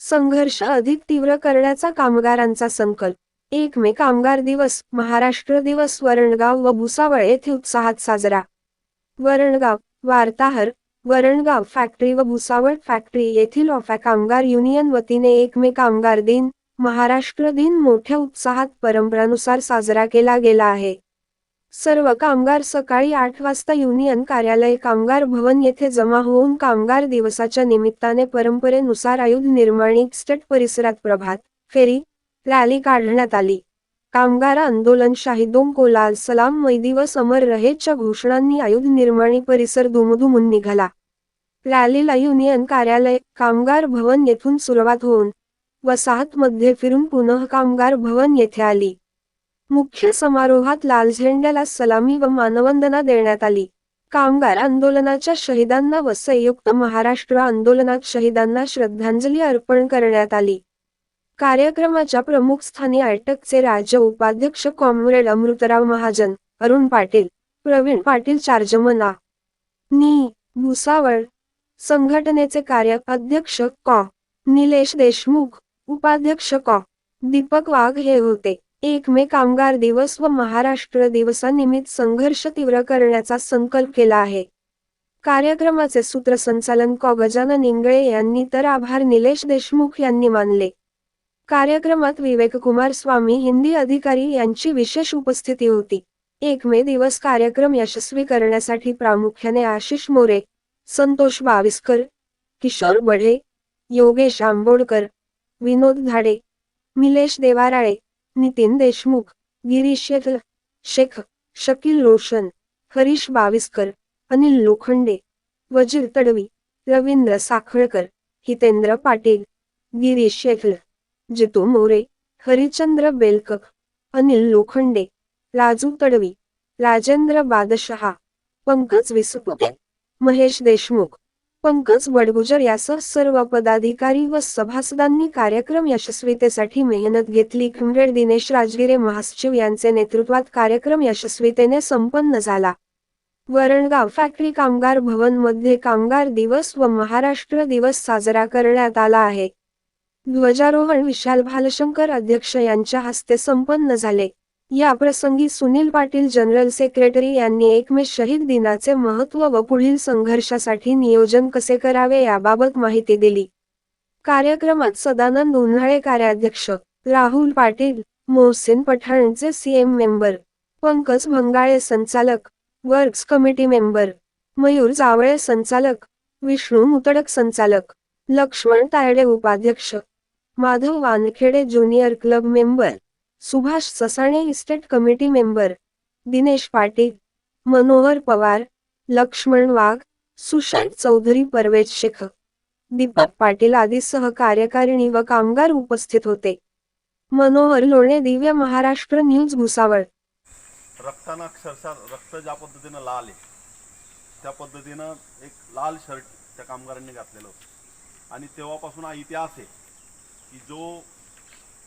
संघर्ष अधिक तीव्र करण्याचा कामगारांचा संकल्प. एक मे कामगार दिवस महाराष्ट्र दिवस वरणगाव व भुसावळ येथे उत्साहात साजरा. वरणगाव वार्ताहर वरणगाव फॅक्टरी व भुसावळ फॅक्टरी येथील ऑफॅ कामगार युनियन वतीने एक मे कामगार दिन महाराष्ट्र दिन मोठ्या उत्साहात परंपरानुसार साजरा केला गेला आहे. सर्व कामगार सकाळी आठ वाजता युनियन कार्यालय कामगार भवन येथे जमा होऊन कामगार दिवसाच्या निमित्ताने परंपरेनुसार आयुध निर्माणी स्टेट परिसरात प्रभात फेरी रॅली काढण्यात आली. कामगार आंदोलन शाहिदों कोलाल सलाम मैदी व समर रहेच्या घोषणांनी आयुध निर्माणी परिसर दुमदुमून निघाला. रॅलीला युनियन कार्यालय कामगार भवन येथून सुरुवात होऊन वसाहतमध्ये फिरून पुनः कामगार भवन येथे आली. मुख्य समारोहात लाल झेंड्याला सलामी व मानवंदना देण्यात आली. कामगार आंदोलनाच्या शहीदांना व संयुक्त महाराष्ट्र आंदोलनात शहीदांना श्रद्धांजली अर्पण करण्यात आली. कार्यक्रमाच्या प्रमुख स्थानी आयटकचे राज्य उपाध्यक्ष कॉम्रेड अमृतराव महाजन अरुण पाटील प्रवीण पाटील चार्जमना नी. भुसावळ संघटनेचे कार्य अध्यक्ष कॉ. निलेश देशमुख उपाध्यक्ष कॉ. दीपक वाघ हे होते. एक मे कामगार दिवस व महाराष्ट्र दिवसानिमित्त संघर्ष तीव्र करण्याचा संकल्प केला आहे. कार्यक्रमाचे सूत्रसंचालन कॉ. गजानन इंगळे यांनी तर आभार निलेश देशमुख यांनी मानले. कार्यक्रमात विवेक कुमार स्वामी हिंदी अधिकारी यांची विशेष उपस्थिती होती. एक मे दिवस कार्यक्रम यशस्वी करण्यासाठी प्रामुख्याने आशिष मोरे संतोष बाविस्कर किशोर बढे योगेश आंबोडकर विनोद धाडे मिलेश देवाराळे नितीन देशमुख गिरीश शेख शकील रोशन हरीश बाविस्कर अनिल लोखंडे वजीर तडवी रवींद्र साखळकर हितेंद्र पाटील गिरीश शेखल जितू मोरे हरिचंद्र बेलकक अनिल लोखंडे राजू तडवी राजेंद्र बादशहा पंकज विसुप महेश देशमुख पंकज बडगुजर यासह सर्व पदाधिकारी व सभासदांनी कार्यक्रम यशस्वीतेसाठी मेहनत घेतली. खिमरेड दिनेश राजगिरे महासचिव यांचे नेतृत्वात कार्यक्रम यशस्वीतेने संपन्न झाला. वरणगाव फॅक्टरी कामगार भवनमध्ये कामगार दिवस व महाराष्ट्र दिवस साजरा करण्यात आला आहे. ध्वजारोहण विशाल भालशंकर अध्यक्ष यांच्या हस्ते संपन्न झाले. या प्रसंगी सुनील पाटील जनरल सेक्रेटरी यांनी एक मे शहीद दिनाचे महत्त्व व पुढील संघर्षासाठी नियोजन कसे करावे याबाबत माहिती दिली. कार्यक्रमात सदानंद उन्हाळे कार्याध्यक्ष राहुल पाटील मोहसिन पठाणचे सीएम मेंबर पंकज भंगाळे संचालक works committee member Mayur Javale संचालक विष्णू मुतडक संचालक लक्ष्मण तायडे उपाध्यक्ष Madhav Wankhede junior club member Subhash Sasane estate committee member Dinesh Patil Manohar Pawar Laxman Wagh Sushant Chaudhari Parvez Shaikh Deepak Patil आदी सहकार्यकारिणी व कामगार उपस्थित होते. मनोहर लोणे दिव्य महाराष्ट्र न्यूज भुसावळ. रक्तानं अक्षरशः रक्त ज्या पद्धतीनं लाल आहे त्या पद्धतीनं एक लाल शर्ट त्या कामगारांनी घातलेलं होतं. आणि तेव्हापासून हा इतिहास आहे की जो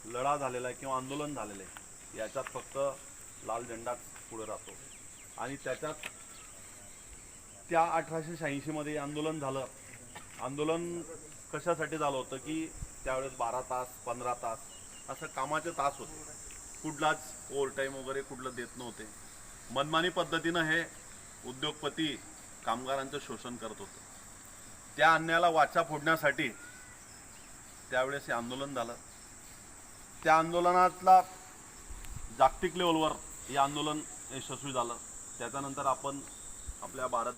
लढा झालेला आहे किंवा आंदोलन झालेलं आहे याच्यात फक्त लाल झेंडाच पुढे राहतो. आणि त्याच्यात त्या अठराशे शहाऐंशीमध्ये आंदोलन झालं. आंदोलन कशासाठी झालं होतं की त्यावेळेस बारा तास पंधरा तास असं कामाचे तास होते. कुठलाच ओव्हरटाईम वगैरे कुठलं देत नव्हते. मनमानी पद्धतीनं हे उद्योगपती कामगारांचं शोषण करत होते. त्या अन्यायाला वाचा फोडण्यासाठी त्यावेळेस हे आंदोलन झालं. त्या आंदोलनातला जागतिक लेवलवर हे आंदोलन यशस्वी झालं. त्याच्यानंतर आपण आपल्या भारत